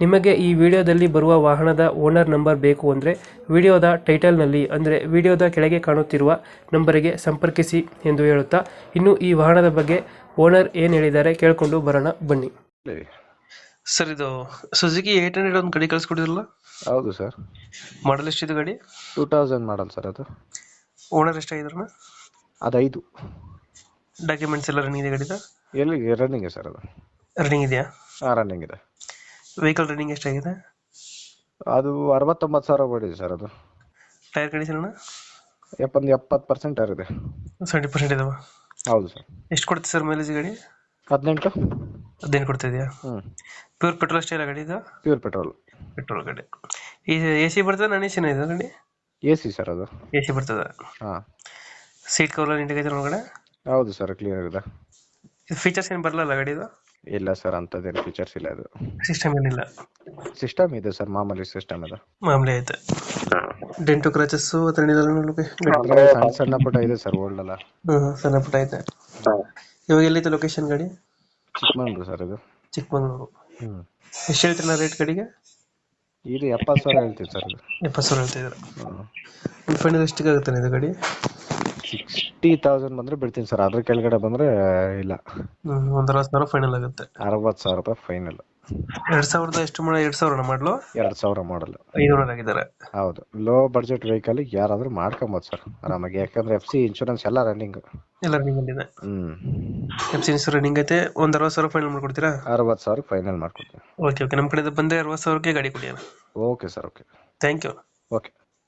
ನಿಮಗೆ ಈ ವಿಡಿಯೋದಲ್ಲಿ ಬರುವ ವಾಹನದ ಓನರ್ ನಂಬರ್ ಬೇಕು ಅಂದರೆ ವಿಡಿಯೋದ ಟೈಟಲ್ನಲ್ಲಿ ಅಂದರೆ ವಿಡಿಯೋದ ಕೆಳಗೆ ಕಾಣುತ್ತಿರುವ ನಂಬರಿಗೆ ಸಂಪರ್ಕಿಸಿ ಎಂದು ಹೇಳುತ್ತಾ ಇನ್ನು ಈ ವಾಹನದ ಬಗ್ಗೆ ಓನರ್ ಏನು ಹೇಳಿದ್ದಾರೆ ಕೇಳಿಕೊಂಡು ಬರೋಣ ಬನ್ನಿ. ಸರ್ ಇದು ಸುಜುಕಿ ಏಟ್ ಹಂಡ್ರೆಡ್ ಒಂದು ಗಾಡಿ ಕಳಿಸ್ಕೊಡಿದ್ರಲ್ಲ? ಹೌದು ಸರ್. ಮಾಡಲ್ ಎಷ್ಟಿದೆ ಗಾಡಿ? ಟೂ ತೌಸಂಡ್ ಮಾಡಲ್ ಸರ್ ಅದು. ಓನರ್ ಎಷ್ಟಾಗಿದ್ರಣ ಅದು ಐದು ಡಾಕ್ಯುಮೆಂಟ್ಸ್ ಎಲ್ಲ ರನ್ನಿಂಗ್ ಇದೆ ಗಾಡಿದ? ಎಲ್ಲಿ ರನ್ನಿಂಗ್ ಸರ್ ಅದು. ರನ್ನಿಂಗ್ ಇದೆಯಾ? ಹಾಂ ರನ್ನಿಂಗ್ ಇದೆ. ವೆಹಿಕಲ್ ರನ್ನಿಂಗ್ ಎಷ್ಟಾಗಿದೆ? ಅದು ಅರವತ್ತೊಂಬತ್ತು ಸಾವಿರ ಓಡಿದೆ ಸರ್ ಅದು. ಟೈರ್ ಕಂಡೀಷನ್ ಎಪ್ಪತ್ತು ಎಪ್ಪತ್ತು ಪರ್ಸೆಂಟ್ ಇದೆ. ಸೆವೆಂಟಿ ಪರ್ಸೆಂಟ್ ಇದಾವೆ? ಹೌದು ಸರ್. ಎಷ್ಟು ಕೊಡ್ತೀವಿ ಸರ್ ಮೈಲೇಜ್ ಗಾಡಿ? ಹದಿನೆಂಟು. ಹದಿನೆಂಟು ಕೊಡ್ತಾ ಇದೆಯಾ? ಹ್ಞೂ ಪ್ಯೂರ್ ಪೆಟ್ರೋಲ್ ಅಷ್ಟೇ ಇಲ್ಲ ಗಾಡಿ ಇದು? ಪ್ಯೂರ್ ಪೆಟ್ರೋಲ್ ಪೆಟ್ರೋಲ್ ಗಾಡಿ. ಈ ಎ ಸಿ ಬರ್ತದೆ ನಾನ್ ಎ ಸಿನ ಇದೆ ಗಾಡಿ? ಎ ಸಿ ಸರ್ ಅದು. ಎ ಸಿ ಬರ್ತದೆ? ಹಾಂ. ಸೀಟ್ ಕವರ್ ನೀಟಾಗೈತೆ ಒಳಗಡೆ ಹೌದು ಸರ್ ಕ್ಲಿಯರ್ ಇದು ಫೀಚರ್ಸ್ ಏನು ಬರಲ್ಲ ಗಾಡಿದು? ಇಲ್ಲ ಸರ್ ಅಂಥದ್ದೇನು ಫೀಚರ್ಸ್ ಇಲ್ಲ ಅದು. ಸಿಸ್ಟಮ್ ಏನಿಲ್ಲ. ಸಿಸ್ಟಮ್ ಇದೆ ಸರ್ ಮಾಮೂಲಿ ಸಿಸ್ಟಮ್ ಇದೆ ಮಾಮೂಲಿ ಐತೆ. ಡೆಂಟು ಕ್ರಾಚಸ್ ಸಣ್ಣ ಸಣ್ಣ ಪುಟ್ಟ ಇದೆ ಸರ್ ಓಲ್ಡ್ ಅಲ್ಲ ಹ್ಮ್ ಸಣ್ಣ ಪುಟ್ಟ ಐತೆ. ಇವಾಗ ಎಲ್ಲಿದೆ ಲೊಕೇಶನ್ ಗಾಡಿ? ಚಿಕ್ಕಮಂಗ್ಳೂರು ಸರ್ ಇದು. ಚಿಕ್ಕಮಂಗ್ಳೂರು. ಹ್ಮ್. ಎಷ್ಟು ಹೇಳ್ತೀರಾ ರೇಟ್ ಕಡೆಗೆ ಇದು ಎಪ್ಪತ್ತು ಸಾವಿರ ಹೇಳ್ತೀವಿ ಸರ್ ಇದು. ಎಪ್ಪತ್ತು ಸಾವಿರ ಹೇಳ್ತಿದ್ರು ಫೈನಲ್ ಎಷ್ಟಿಗೆ ಆಗುತ್ತೆ ಇದು ಗಾಡಿ? ಸಿಕ್ಸ್ಟಿ ತೌಸಂಡ್ ಬಂದ್ರೆ ಬಿಡ್ತೀನಿ ಸರ್. ಅದ್ರ ಕೆಳಗಡೆ ಬಂದ್ರೆ ಇಲ್ಲ. ಒಂದರ ಒಂದ್ ಅರವತ್ತು ಸಾವಿರ ಫೈನಲ್ ಆಗುತ್ತೆ. ಅರವತ್ತು ಸಾವಿರ ರೂಪಾಯಿ ಫೈನಲ್ ಎರಡ್ ಸಾವಿರದ ಎಷ್ಟು ಮಾಡ ಎರಡ್ ಸಾವಿರ ಮಾಡಲು? ಎರಡ್ ಸಾವಿರ ಮಾಡಲು. ಐನೂರ ಆಗಿದ್ದಾರೆ. ಹೌದು. ಲೋ ಬಜೆಟ್ ವೆಹಿಕಲ್ ಯಾರಾದ್ರೂ ಮಾಡ್ಕೊಬೋದು ಸರ್ ಆರಾಮಾಗಿ. ಯಾಕಂದ್ರೆ ಎಫ್ ಸಿ ಇನ್ಶೂರೆನ್ಸ್ ಎಲ್ಲ ರನ್ನಿಂಗ್ ಎಲ್ಲ ರನ್ನಿಂಗ್ ಇದೆ. ಹ್ಮ್. ಎಫ್ ಸಿ ರನ್ನಿಂಗ್ ಐತೆ. ಒಂದ್ ಅರವತ್ತು ಸಾವಿರ ಫೈನಲ್ ಮಾಡ್ಕೊಡ್ತೀರಾ? ಅರವತ್ತು ಸಾವಿರ ಫೈನಲ್ ಮಾಡ್ಕೊಡ್ತೀನಿ ಓಕೆ ಓಕೆ ನಮ್ಮ ಕಡೆ ಬಂದ್ರೆ ಅರವತ್ತು ಸಾವಿರಕ್ಕೆ ಗಾಡಿ ಕೊಡಿ okay sir okay thank you okay